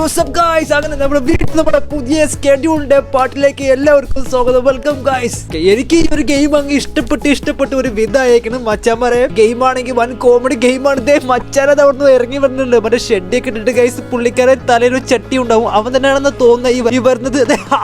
Guys അങ്ങനെ നമ്മുടെ വീട്ടിൽ നമ്മുടെ പുതിയ സ്കെഡ്യൂളിന്റെ പാട്ടിലേക്ക് എല്ലാവർക്കും സ്വാഗതം. വെൽക്കം ഗായ്സ് എനിക്ക് ഈ ഒരു ഗെയിം അങ്ങ് ഇഷ്ടപ്പെട്ട് ഇഷ്ടപ്പെട്ട് ഒരു വിധായേക്കണം മച്ചാമാരെ ഗെയിം ആണെങ്കിൽ വൻ കോമഡി ഗെയിം ആണ്. ഇതേ മച്ചാനത് ഇറങ്ങി വരുന്നുണ്ട്. മറ്റേ ഷെഡിയൊക്കെ ഇട്ടിട്ട് ഗൈസ് പുള്ളിക്കാരൻ തലയിൽ ഒരു ചട്ടി ഉണ്ടാവും. അവൻ തന്നെയാണെന്ന് തോന്നുന്ന ഈ വരുന്നത്.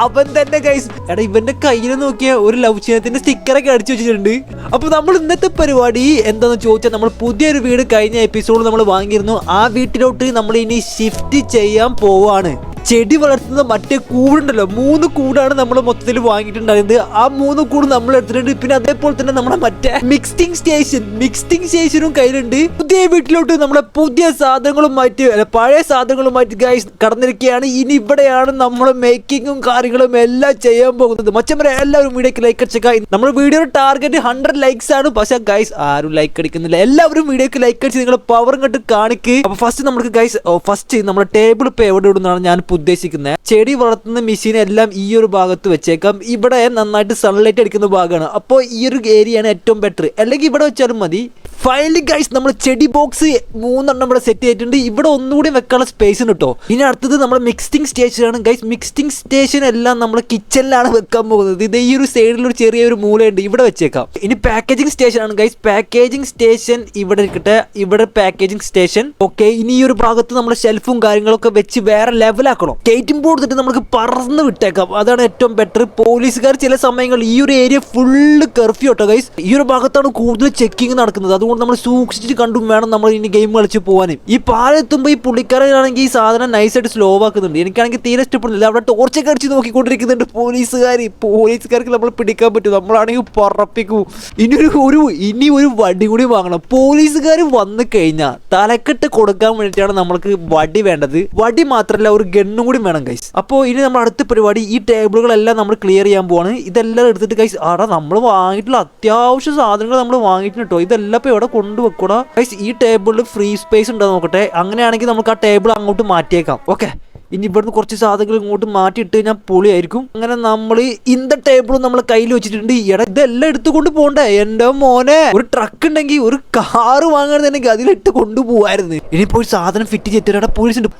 അവൻ തന്നെ ഗൈസ് എടാ ഇവന്റെ കയ്യിൽ നോക്കിയ ഒരു ലവ് ചിഹ്നത്തിന്റെ സ്റ്റിക്കറൊക്കെ അടിച്ചു വെച്ചിട്ടുണ്ട്. അപ്പൊ നമ്മൾ ഇന്നത്തെ പരിപാടി എന്താണെന്ന് ചോദിച്ചാൽ നമ്മൾ പുതിയൊരു വീട് കഴിഞ്ഞ എപ്പിസോഡ് നമ്മൾ വാങ്ങിയിരുന്നു. ആ വീട്ടിലോട്ട് നമ്മൾ ഇനി ഷിഫ്റ്റ് ചെയ്യാൻ പോവാണ്. ചെടി വളർത്തുന്ന മറ്റേ കൂടുണ്ടല്ലോ മൂന്ന് കൂടാണ് നമ്മൾ മൊത്തത്തിൽ വാങ്ങിയിട്ടുണ്ടായിരുന്നത് ആ മൂന്ന് കൂട് നമ്മൾ എടുത്തിട്ടുണ്ട്. പിന്നെ അതേപോലെ തന്നെ നമ്മുടെ മറ്റേ മിക്സിംഗ് സ്റ്റേഷൻ മിക്സിംഗ് സ്റ്റേഷനും കയ്യിലുണ്ട്. പുതിയ വീട്ടിലോട്ട് നമ്മുടെ പുതിയ സാധനങ്ങളും മാറ്റി പഴയ സാധനങ്ങളും മാറ്റി ഗൈസ് കടന്നിരിക്കുകയാണ്. ഇനി ഇവിടെയാണ് നമ്മൾ മേക്കിങ്ങും കാര്യങ്ങളും എല്ലാം ചെയ്യാൻ പോകുന്നത്. മച്ചമ്മരെ എല്ലാവരും വീഡിയോക്ക് ലൈക്ക് അടിച്ചേക്ക നമ്മുടെ വീഡിയോ ടാർഗറ്റ് ഹൺഡ്രഡ് ലൈക്സ് ആണ്. പക്ഷേ ഗൈസ് ആരും ലൈക്ക് അടിക്കുന്നില്ല. എല്ലാവരും വീഡിയോക്ക് ലൈക്ക് അടിച്ച് നിങ്ങളുടെ പവർ ഇങ്ങോട്ട് കാണിക്കുക അപ്പൊ ഫസ്റ്റ് നമുക്ക് ഗൈസ് ഫസ്റ്റ് നമ്മുടെ ടേബിൾ ഇപ്പൊ എവിടെ ഇടുന്നതാണ് ഞാൻ ഉദ്ദേശിക്കുന്നത്. ചെടി വളർത്തുന്ന മെഷീൻ എല്ലാം ഈ ഒരു ഭാഗത്ത് വെച്ചേക്കാം. ഇവിടെ നന്നായിട്ട് സൺലൈറ്റ് അടിക്കുന്ന ഭാഗമാണ്. അപ്പോൾ ഈ ഒരു ഏരിയയാണ് ഏറ്റവും ബെറ്റർ അല്ലെങ്കിൽ ഇവിടെ വെച്ചാലും മതി. ഫൈനലി ഗൈസ് നമ്മൾ ചെടി ബോക്സ് മൂന്നെണ്ണം ഇവിടെ സെറ്റ് ചെയ്തിട്ടുണ്ട്. ഇവിടെ ഒന്നുകൂടി വെക്കാനുള്ള സ്പേസ് ഉണ്ട് കേട്ടോ ഇനി അടുത്തത് നമ്മൾ മിക്സിംഗ് സ്റ്റേഷനാണ് ഗൈസ് മിക്സിംഗ് സ്റ്റേഷൻ എല്ലാം നമ്മൾ കിച്ചണിലാണ് വെക്കാൻ പോകുന്നത്. ഇത് ഈ ഒരു സൈഡിൽ ഒരു ചെറിയ ഒരു മൂലയുണ്ട്. ഇവിടെ വെച്ചേക്കാം. ഇനി പാക്കേജിംഗ് സ്റ്റേഷൻ ആണ് ഗൈസ് പാക്കേജിംഗ് സ്റ്റേഷൻ ഇവിടെ ഇരിക്കട്ടെ. ഇവിടെ പാക്കേജിംഗ് സ്റ്റേഷൻ ഓക്കെ ഇനി ഈ ഒരു ഭാഗത്ത് നമ്മൾ ഷെൽഫും കാര്യങ്ങളൊക്കെ വെച്ച് വേറെ ലെവലാക്കണം കയറ്റും ബോർഡ് തന്നെ നമുക്ക് പറന്ന് വിട്ടേക്കാം. അതാണ് ഏറ്റവും ബെറ്റർ പോലീസുകാർ ചില സമയങ്ങളിൽ ഈ ഒരു ഏരിയ ഫുള്ള് കർഫ്യൂ കേട്ടോ ഗൈസ് ഈ ഒരു ഭാഗത്താണ് കൂടുതൽ ചെക്കിംഗ് നടക്കുന്നത്. അതുകൊണ്ട് നമ്മൾ സൂക്ഷിച്ചിട്ട് കണ്ടും വേണം നമ്മൾ ഇനി ഗെയിം കളിച്ച് പോകാനും ഈ പാലെത്തുമ്പോൾ ഈ പുള്ളിക്കാരനാണെങ്കിൽ ഈ സാധനം നൈസായിട്ട് സ്ലോ ആക്കുന്നുണ്ട്. എനിക്കാണെങ്കിൽ തീരെ ഇഷ്ടപ്പെടുന്നില്ല. അവിടെ ടോർച്ചൊക്കെ അടിച്ച് നോക്കിക്കൊണ്ടിരിക്കുന്നുണ്ട് പോലീസുകാർ പോലീസുകാർക്ക് നമ്മൾ പിടിക്കാൻ പറ്റും. നമ്മളാണെങ്കിൽ പറപ്പിക്കൂ. ഇനി ഒരു ഒരു ഇനി ഒരു വടി കൂടി വാങ്ങണം. പോലീസുകാർ വന്നു കഴിഞ്ഞാൽ തലക്കെട്ട് കൊടുക്കാൻ വേണ്ടിയിട്ടാണ് നമ്മൾക്ക് വടി വേണ്ടത്. വടി മാത്രമല്ല ഒരു ഗണ്ണും കൂടി വേണം കൈസ് അപ്പോൾ ഇനി നമ്മൾ അടുത്ത പരിപാടി ഈ ടേബിളുകളെല്ലാം നമ്മൾ ക്ലിയർ ചെയ്യാൻ പോവാണ്. ഇതെല്ലാം എടുത്തിട്ട് കൈസ് ആടാ നമ്മൾ വാങ്ങിയിട്ടുള്ള അത്യാവശ്യ സാധനങ്ങൾ നമ്മൾ വാങ്ങിയിട്ടുണ്ട് കേട്ടോ ഇതെല്ലാം ഇപ്പോൾ എവിടെ കൊണ്ടുവെക്കണോ? ഈ ടേബിളിൽ ഫ്രീ സ്പേസ് ഉണ്ടോ നോക്കട്ടെ. അങ്ങനെയാണെങ്കിൽ നമുക്ക് ആ ടേബിൾ അങ്ങോട്ട് മാറ്റിയേക്കാം. ഓക്കെ ഇനി ഇവിടുന്ന് കുറച്ച് സാധനങ്ങൾ ഇങ്ങോട്ട് മാറ്റിയിട്ട് കഴിഞ്ഞാൽ പൊളിയായിരിക്കും. അങ്ങനെ നമ്മൾ ഇന്ത ടേബിളും നമ്മൾ കയ്യിൽ വെച്ചിട്ടുണ്ട്. എടാ ഇതെല്ലാം എടുത്തുകൊണ്ട് പോകണ്ടേ എന്റെ മോനെ. ഒരു ട്രക്ക് ഉണ്ടെങ്കിൽ ഒരു കാറ് വാങ്ങണമെന്നുണ്ടെങ്കിൽ അതിലിട്ട് കൊണ്ടുപോവായിരുന്നു ഇനിയിപ്പോ ഒരു സാധനം ഫിറ്റ് ചെയ്തിട്ട് പോലീസ് ഉണ്ട്.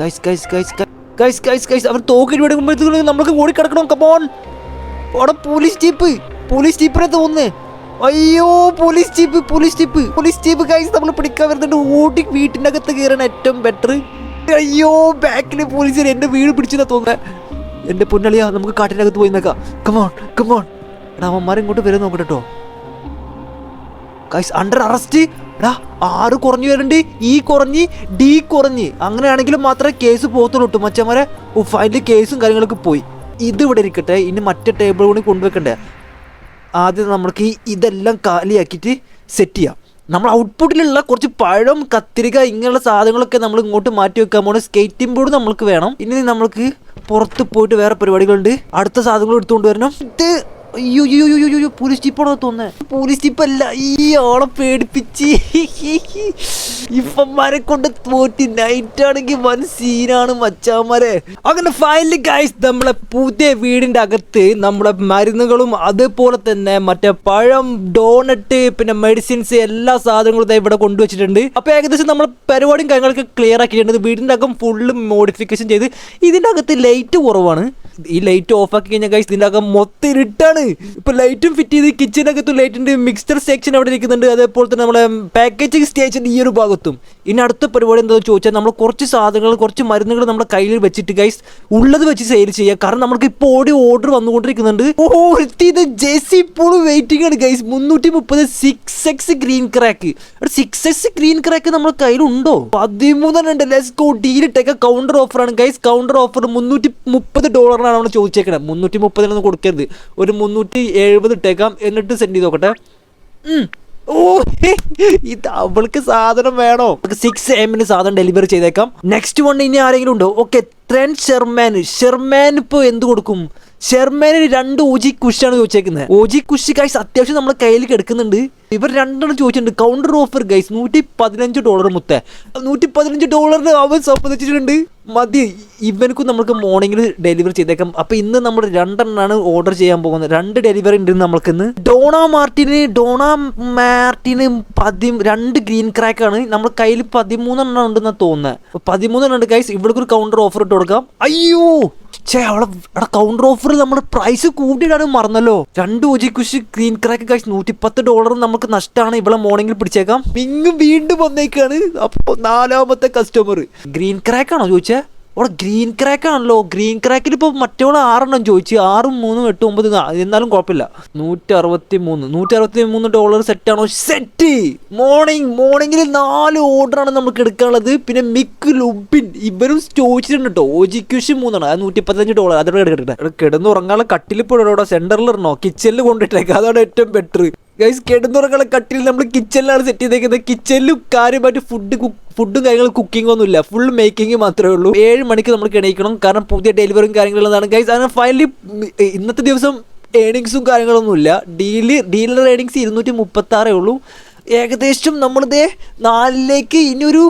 കൈസ് കൈസ് കൈസ് അവർ തോക്കിട്ട് വിടുമ്പോഴത്തേക്കും ഓടി ഓടിക്കിടക്കണം? കമോൺ അവിടെ പോലീസ് ജീപ്പ് പോലീസ് ജീപ്പിനെ തോന്നുന്നേ. അയ്യോ police jeep police jeep police jeep guys നമ്മൾ പിടിക്കാൻ വരുന്നുണ്ട്. ഓടി വീട്ടിന്റെ അകത്ത് കയറാൻ ഏറ്റവും ബെറ്റർ അയ്യോ ബാക്കിലെ പോലീസ് എന്റെ വീട് പിടിച്ചതാ തോന്നുന്നത് എന്റെ പൊന്നളിയാ നമുക്ക് കാട്ടിനകത്ത് പോയി നോക്കാം കമോൺ കമോൺ എടാ അവന്മാരെ ഇങ്ങോട്ട് വരും നോക്കട്ടെ കേട്ടോ ഗൈസ് അണ്ടർ അറസ്റ്റ് എടാ ആറ് കുറഞ്ഞു വരുന്നുണ്ട് ഇ കുറഞ്ഞ് ഡി കുറഞ്ഞ്. അങ്ങനെയാണെങ്കിൽ മാത്രമേ കേസ് പോകത്തുള്ളൂ കേട്ടോ മച്ചന്മാരെ. ഫൈനലി കേസും കാര്യങ്ങളൊക്കെ പോയി. ഇത് ഇവിടെ ഇരിക്കട്ടെ. ഇനി മറ്റേ ടേബിൾ കൂടി കൊണ്ടുവെക്കണ്ടേ. ആദ്യം നമ്മൾക്ക് ഇതെല്ലാം കാലിയാക്കിയിട്ട് സെറ്റ് ചെയ്യാം. നമ്മൾ ഔട്ട്പുട്ടിലുള്ള കുറച്ച് പഴം കത്തിരിക്ക ഇങ്ങനെയുള്ള സാധനങ്ങളൊക്കെ നമ്മൾ ഇങ്ങോട്ട് മാറ്റി വെക്കാൻ പോകണം സ്കേറ്റിംഗ് ബോർഡ് നമ്മൾക്ക് വേണം. ഇനി നമ്മൾക്ക് പുറത്ത് പോയിട്ട് വേറെ പരിപാടികളുണ്ട്. അടുത്ത സാധനങ്ങൾ എടുത്തുകൊണ്ട് വരണം. ഇത് അയ്യോ അയ്യോ അയ്യോ അയ്യോ, പോലീസ് ജീപ്പാണോ തോന്നുന്നത് പോലീസ് ജീപ്പ് അല്ല ഈ ആളെ പേടിപ്പിച്ച്. ഇപ്പന്മാരെ കൊണ്ട് തോറ്റി നൈറ്റ് ആണെങ്കിൽ വൻ സീനാണ് മച്ചാമാരെ അങ്ങനെ ഫൈനലി ഗൈസ് നമ്മളെ പുതിയ വീടിന്റെ അകത്ത് നമ്മളെ മരുന്നുകളും അതുപോലെ തന്നെ മറ്റേ പഴം ഡോണറ്റ് പിന്നെ മെഡിസിൻസ് എല്ലാ സാധനങ്ങളും ഇവിടെ കൊണ്ടുവച്ചിട്ടുണ്ട്. അപ്പൊ ഏകദേശം നമ്മൾ പരിപാടിയും കാര്യങ്ങളൊക്കെ ക്ലിയർ ആക്കിയിട്ടുണ്ട്. വീടിന്റെ അകം ഫുള്ള് മോഡിഫിക്കേഷൻ ചെയ്ത് ഇതിന്റെ അകത്ത് ലൈറ്റ് കുറവാണ്. ഈ ലൈറ്റ് ഓഫ് ആക്കി കഴിഞ്ഞാൽ ഗൈസ് ഇതിന്റെ അകം മൊത്തം ഇരുട്ടാണ്. ഇപ്പൊ ലൈറ്റും ഫിറ്റ് ചെയ്ത് കിച്ചനകത്തും ലൈറ്റിന്റെ മിക്സ്ചർ സെക്ഷൻ അവിടെ ഇരിക്കുന്നുണ്ട്. അതേപോലെ തന്നെ നമ്മളെ പാക്കേജിംഗ് സ്റ്റേഷൻ ഈ ഒരു ഭാഗത്തും. ഇനി അടുത്ത പരിപാടി എന്താ ചോദിച്ചാൽ നമ്മൾ കുറച്ച് സാധനങ്ങൾ കുറച്ച് മരുന്നുകൾ നമ്മുടെ കയ്യിൽ വെച്ചിട്ട് ഗൈസ് ഉള്ളത് വെച്ച് സെയിൽ ചെയ്യുക കാരണം നമുക്ക് ഇപ്പോൾ ഓടി ഓർഡർ വന്നുകൊണ്ടിരിക്കുന്നുണ്ട്. ഓ ഇത് ജെസി ഇപ്പോഴും വെയിറ്റിംഗ് ആണ് ഗൈസ് മുന്നൂറ്റി മുപ്പത് six X green crack six X green crack നമ്മുടെ കയ്യിലുണ്ടോ പതിമൂന്നെണ്ണം ഉണ്ട്. ലെസ് ഗോ ഡീലിട്ടേക്ക് കൗണ്ടർ ഓഫറാണ് ഗൈസ് കൗണ്ടർ ഓഫർ മുന്നൂറ്റി മുപ്പത് ഡോളറിനാണ് അവിടെ ചോദിച്ചേക്കണത് മുന്നൂറ്റി മുപ്പതിനൊന്നും കൊടുക്കരുത്. ഒരു മുന്നൂറ്റി എഴുപത് ഇട്ടേക്കാം എന്നിട്ട് സെൻഡ് ചെയ്ത് നോക്കട്ടെ. ഓ ഇത് അവൾക്ക് സാധനം വേണോ? സിക്സ് എമ്മിന് സാധനം ഡെലിവറി ചെയ്തേക്കാം. നെക്സ്റ്റ് വൺ ഇനി ആരെങ്കിലും ഉണ്ടോ? ഓക്കെ ട്രെൻ ഷെർമാൻ ഷെർമാൻ ഇപ്പോൾ എന്ത് കൊടുക്കും? ഷെർമാനിന് രണ്ട് ഓജി കുഷാണ് ചോദിച്ചേക്കുന്നത് ഓജി കുഷ് കായ്സ് അത്യാവശ്യം നമ്മുടെ കയ്യിൽ കിടക്കുന്നുണ്ട്. ഇവർ രണ്ടെണ്ണം ചോദിച്ചിട്ടുണ്ട്. കൗണ്ടർ ഓഫർ ഗൈസ് നൂറ്റി പതിനഞ്ച് ഡോളർ മുത്ത. നൂറ്റി പതിനഞ്ച് ഡോളറിന് അവൻ സമ്മതിച്ചിട്ടുണ്ട് മതി ഇവനക്കും നമുക്ക് മോർണിംഗിൽ ഡെലിവറി ചെയ്തേക്കാം. അപ്പൊ ഇന്ന് നമ്മൾ രണ്ടെണ്ണാണ് ഓർഡർ ചെയ്യാൻ പോകുന്നത്. രണ്ട് ഡെലിവറി ഉണ്ട് നമ്മൾക്ക് ഇന്ന് ഡോണ മാർട്ടിന് ഡോണ മാർട്ടിന് പതി രണ്ട് ഗ്രീൻ ക്രാക്ക് ആണ്. നമ്മൾ കയ്യിൽ പതിമൂന്നെണ്ണം ഉണ്ടെന്നാണ് തോന്നുന്നത് പതിമൂന്നെണ്ണം ഉണ്ട് ഗൈസ് ഇവിടെ ഒരു കൗണ്ടർ ഓഫർ ഇട്ട് കൊടുക്കാം. അയ്യോ! ചേ അവിടെ അവിടെ കൗണ്ടർ ഓഫർ നമ്മൾ പ്രൈസ് കൂട്ടിയിടാനും മറന്നല്ലോ. രണ്ട് ഒജി കുഷി ഗ്രീൻ ക്രാക്ക് കഴിച്ച് നൂറ്റിപ്പത്ത് ഡോളർ നമുക്ക് നഷ്ടമാണ് ഇവിടെ മോർണിംഗിൽ പിടിച്ചേക്കാം. ഇങ്ങും വീണ്ടും വന്നേക്കാണ്. അപ്പോൾ നാലാമത്തെ കസ്റ്റമർ ഗ്രീൻ ക്രാക്ക് ആണോ ചോദിച്ചേ? അവിടെ ഗ്രീൻ ക്രാക്ക് ആണല്ലോ. ഗ്രീൻ ക്രാക്കിൽ ഇപ്പോൾ മറ്റോളെ ആറെണ്ണം ചോദിച്ചു. ആറും മൂന്നും എട്ടും ഒമ്പത് എന്നാലും കുഴപ്പമില്ല. നൂറ്റി അറുപത്തി മൂന്ന് നൂറ്റി അറുപത്തി മൂന്ന് ഡോളർ സെറ്റ് ആണോ സെറ്റ് മോർണിംഗ് മോർണിംഗിൽ നാല് ഓർഡറാണ് നമുക്ക് എടുക്കാനുള്ളത്. പിന്നെ മിക്ക് ലുബിൻ. ഇവരും ചോദിച്ചിട്ടുണ്ട് കേട്ടോ ഓജി ക്യൂഷൻ മൂന്നാണ്. അത് നൂറ്റി പതിനഞ്ച് ഡോളർ അതോടെ കട്ടിൽ കിടന്നുറങ്ങാനുള്ള കട്ടിലിപ്പോഴോ സെന്ററിൽ ഇടണോ? കിച്ചണിൽ കൊണ്ടിട്ടേക്കാം അതാണ് ഏറ്റവും ബെറ്റർ ഗൈസ് കിടന്നുറങ്ങുള്ള കട്ടിൽ നമ്മൾ കിച്ചണിലാണ് സെറ്റ് ചെയ്തേക്കുന്നത്. കിച്ചണിലും കാര്യമായിട്ട് ഫുഡ് ഫുഡും കാര്യങ്ങളും കുക്കിംഗ് ഒന്നുമില്ല. ഫുൾ മേക്കിംഗ് മാത്രമേ ഉള്ളൂ. ഏഴ് മണിക്ക് നമ്മൾ കിണയിക്കണം. കാരണം പുതിയ ഡെലിവറിയും കാര്യങ്ങളുള്ളതാണ്. ഗൈസ് അങ്ങനെ ഫൈനലി ഇന്നത്തെ ദിവസം ഏണിങ്സും കാര്യങ്ങളൊന്നുമില്ല. ഡീൽ ഡീലർ ഏണിങ്സ് ഇരുന്നൂറ്റി മുപ്പത്തി ആറേ ഉള്ളൂ. ഏകദേശം നമ്മളിതേ നാലിലേക്ക് ഇനിയൊരു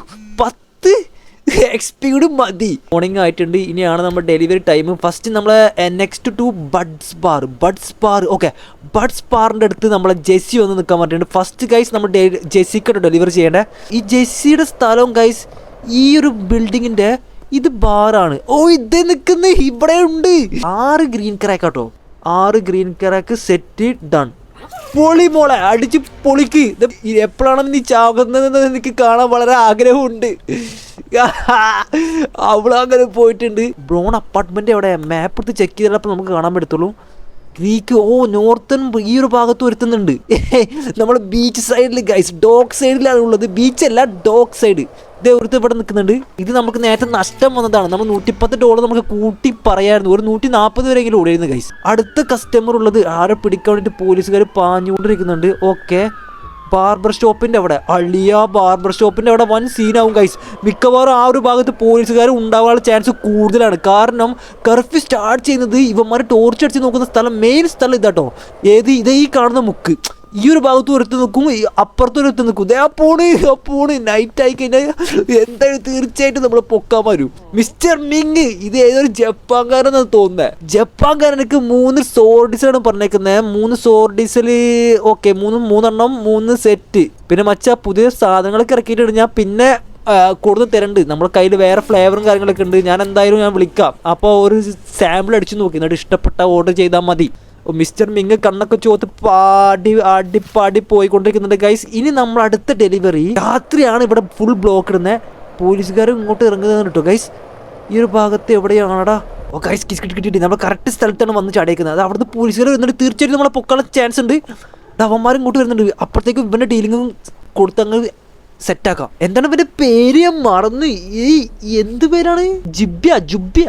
എക്സ്പീഡ് മതി. മോർണിംഗ് ആയിട്ടുണ്ട്. ഇനിയാണ് നമ്മുടെ ഡെലിവറി ടൈം ഫസ്റ്റ് നമ്മൾ next to buds bar buds bar okay buds ബാറിന്റെ അടുത്ത് നമ്മളെ ജെസ്സി ഒന്ന് നിൽക്കാൻ പറഞ്ഞിട്ടുണ്ട്. ഫസ്റ്റ് ഗൈസ് നമ്മൾ ജെസ്സിക്കട്ടോ ഡെലിവറി ചെയ്യേണ്ടത് ഈ ജെസ്സിയുടെ സ്ഥലവും ഗൈസ് ഈ ഒരു ബിൽഡിങ്ങിന്റെ ഇത് ബാറാണ് ഓ ഇത് നിൽക്കുന്ന. ഇവിടെ ഉണ്ട്. ആറ് ഗ്രീൻ ക്രാക്ക് കേട്ടോ ആറ് ഗ്രീൻ ക്രാക്ക് സെറ്റ് ഡൺ പൊളി മോളെ അടിച്ച് പൊളിക്ക്. ഇത് എപ്പോഴാണ് നീ ചാകുന്നതെന്ന് എനിക്ക് കാണാൻ വളരെ ആഗ്രഹമുണ്ട്. അവളങ്ങനെ പോയിട്ടുണ്ട്. ബ്രോൺ അപ്പാർട്ട്മെന്റ് എവിടെ? മാപ്പ് എടുത്ത് ചെക്ക് ചെയ്തപ്പോൾ നമുക്ക് കാണാൻ പറ്റത്തുള്ളൂ. ഗ്രീക്ക് ഓ നോർത്തൺ ഈ ഒരു ഭാഗത്ത് വരുത്തുന്നുണ്ട്. നമ്മൾ ബീച്ച് സൈഡിൽ ഗൈസ് ഡോക്ക് സൈഡിലാണ് ഉള്ളത്. ബീച്ചല്ല ഡോക്ക് സൈഡ് ഒരുത്ത് ഇവിടെ നിൽക്കുന്നുണ്ട്. ഇത് നമുക്ക് നേരത്തെ നഷ്ടം വന്നതാണ്. നമ്മൾ നൂറ്റിപ്പത്ത് ഡോളർ നമുക്ക് കൂട്ടി പറയായിരുന്നു. ഒരു നൂറ്റി നാൽപ്പത് വരെയെങ്കിലും ഓടിയിരുന്നു ഗൈസ് അടുത്ത കസ്റ്റമർ ഉള്ളത് ആരെ പിടിക്കാൻ വേണ്ടിയിട്ട് പോലീസുകാർ പാഞ്ഞുകൊണ്ടിരിക്കുന്നുണ്ട്. ഓക്കെ ബാർബർ ഷോപ്പിന്റെ അവിടെ. അളിയ ബാർബർ ഷോപ്പിന്റെ അവിടെ വൻ സീനാവും ഗൈസ് മിക്കവാറും ആ ഒരു ഭാഗത്ത് പോലീസുകാർ ഉണ്ടാവാനുള്ള ചാൻസ് കൂടുതലാണ്. കാരണം കർഫ്യൂ സ്റ്റാർട്ട് ചെയ്യുന്നത് ഇവന്മാർ ടോർച്ച് അടിച്ച് നോക്കുന്ന സ്ഥലം മെയിൻ സ്ഥലം ഇതാട്ടോ. ഏത് ഇതേ കാണുന്ന മുക്ക്. ഈ ഒരു ഭാഗത്തും ഒരുത്ത് നിൽക്കും ഈ അപ്പുറത്തും ഒരുത്ത് നിൽക്കും. ആ പോണ് ആ പോണ് നൈറ്റ് ആയി കഴിഞ്ഞാൽ എന്തായാലും തീർച്ചയായിട്ടും നമ്മൾ പൊക്കാൻ വരും. മിസ്റ്റർ മിങ് ഇത് ഏതൊരു ജപ്പാൻകാരെന്നാണ് തോന്നുന്നത് ജപ്പാൻകാരനക്ക് മൂന്ന് സോർഡിസാണ് പറഞ്ഞേക്കുന്നത് മൂന്ന് സോർഡിസിൽ ഓക്കെ മൂന്ന് മൂന്നെണ്ണം മൂന്ന് സെറ്റ് പിന്നെ മച്ചാ പുതിയ സാധനങ്ങളൊക്കെ ഇറക്കിയിട്ടുണ്ട് ഞാൻ പിന്നെ കൂടുതൽ തരണ്ട്. നമ്മുടെ കയ്യിൽ വേറെ ഫ്ലേവറും കാര്യങ്ങളൊക്കെ ഉണ്ട്. ഞാൻ എന്തായാലും ഞാൻ വിളിക്കാം. അപ്പോൾ ഒരു സാമ്പിൾ അടിച്ചു നോക്കി. എന്നിട്ട് ഇഷ്ടപ്പെട്ട ഓർഡർ ചെയ്താൽ മതി. മിസ്റ്റർ മിങ് കണ്ണൊക്കെ ചോത്ത് പാടി ആടി പാടി പോയിക്കൊണ്ടിരിക്കുന്നുണ്ട്. ഗൈസ് ഇനി നമ്മൾ അടുത്ത ഡെലിവറി രാത്രിയാണ് ഇവിടെ ഫുൾ ബ്ലോക്ക് ഇടുന്നത് പോലീസുകാർ ഇങ്ങോട്ട് ഇറങ്ങുന്നത് കേട്ടോ ഗൈസ് ഈ ഒരു ഭാഗത്ത് എവിടെയാണടാ? ഓ ഗൈസ് കിസ് കിട്ടി കിട്ടി നമ്മൾ കറക്റ്റ് സ്ഥലത്താണ് വന്ന് ചടയിക്കുന്നത്. അത് അവിടുന്ന് പോലീസുകാർ വരുന്നുണ്ട്. തീർച്ചയായിട്ടും നമ്മളെ പൊക്കാനുള്ള ചാൻസ് ഉണ്ട്. അവന്മാരും ഇങ്ങോട്ട് വരുന്നുണ്ട്. അപ്പോഴത്തേക്കും ഇവന്റെ ഡീലിങ്ങും കൊടുത്തങ്ങ് സെറ്റാക്കാം എന്താണ് ഇവന്റെ പേര്? ഞാൻ മറന്നു. ഈ എന്ത് പേരാണ്? ജിബ്യ ജുബ്യ.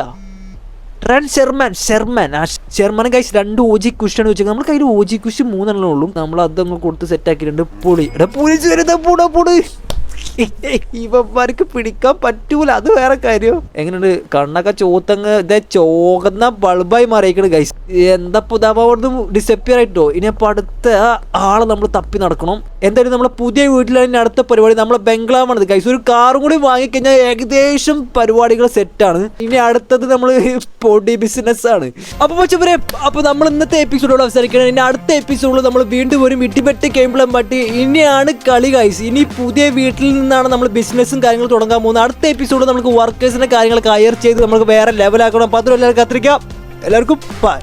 ട്രാൻ ഷെർമാൻ ഷെർമാൻ ആ ഷെർമാൻ കൈസ് രണ്ട് ഓജി കുഷാണ് വെച്ചത് നമ്മൾ കയ്യിൽ ഓജി കുഷ് മൂന്നെണ്ണം ഉള്ളൂ. നമ്മൾ അതങ്ങ് കൊടുത്ത് സെറ്റ് ആക്കിയിട്ടുണ്ട്. പൊളി. എടാ പോലീസ് വരുന്ന പൂട പൂട്. ഇവന്മാർക്ക് പിടിക്കാൻ പറ്റൂല. അത് വേറെ കാര്യം. എങ്ങനെയുണ്ട്? കണ്ണൊക്കെ ചോത്തങ്ങ് ഇതേ ചോകുന്ന ബൾബായി മാറിയേക്കണ് ഗൈസ് എന്താ പുതാവുന്ന ഡിസപ്പിയർ ആയിട്ടോ? ഇനി അപ്പൊ അടുത്ത ആളെ നമ്മൾ തപ്പി നടക്കണം. എന്തായാലും നമ്മളെ പുതിയ വീട്ടിലാണ് അടുത്ത പരിപാടി. നമ്മളെ ബംഗ്ലാവാണ് ഗൈസ് ഒരു കാറും കൂടി വാങ്ങിക്കഴിഞ്ഞാൽ ഏകദേശം പരിപാടികൾ സെറ്റാണ് ഇനി അടുത്തത് നമ്മൾ പൊടി ബിസിനസ് ആണ്. അപ്പൊ പക്ഷേ അപ്പൊ നമ്മൾ ഇന്നത്തെ എപ്പിസോഡോട് അവസാനിക്കണം ഇനി അടുത്ത എപ്പിസോഡിൽ നമ്മൾ വീണ്ടും ഒരു ഇടിപെട്ട് ഗെയിംപ്ലം പറ്റി ഇനിയാണ് കളി ഗൈസ് ഇനി പുതിയ വീട്ടിൽ നിന്നാണ് നമ്മൾ ബിസിനസ്സും കാര്യങ്ങളും തുടങ്ങാൻ പോകുന്നത്. അടുത്ത എപ്പിസോഡ് നമുക്ക് വർക്കേഴ്സിന്റെ കാര്യങ്ങളൊക്കെ കയർ ചെയ്ത് നമുക്ക് വേറെ ലെവലാക്കണം അപ്പൊ അതും എല്ലാവർക്കും കത്തിരിക്കാം എല്ലാവർക്കും ബൈ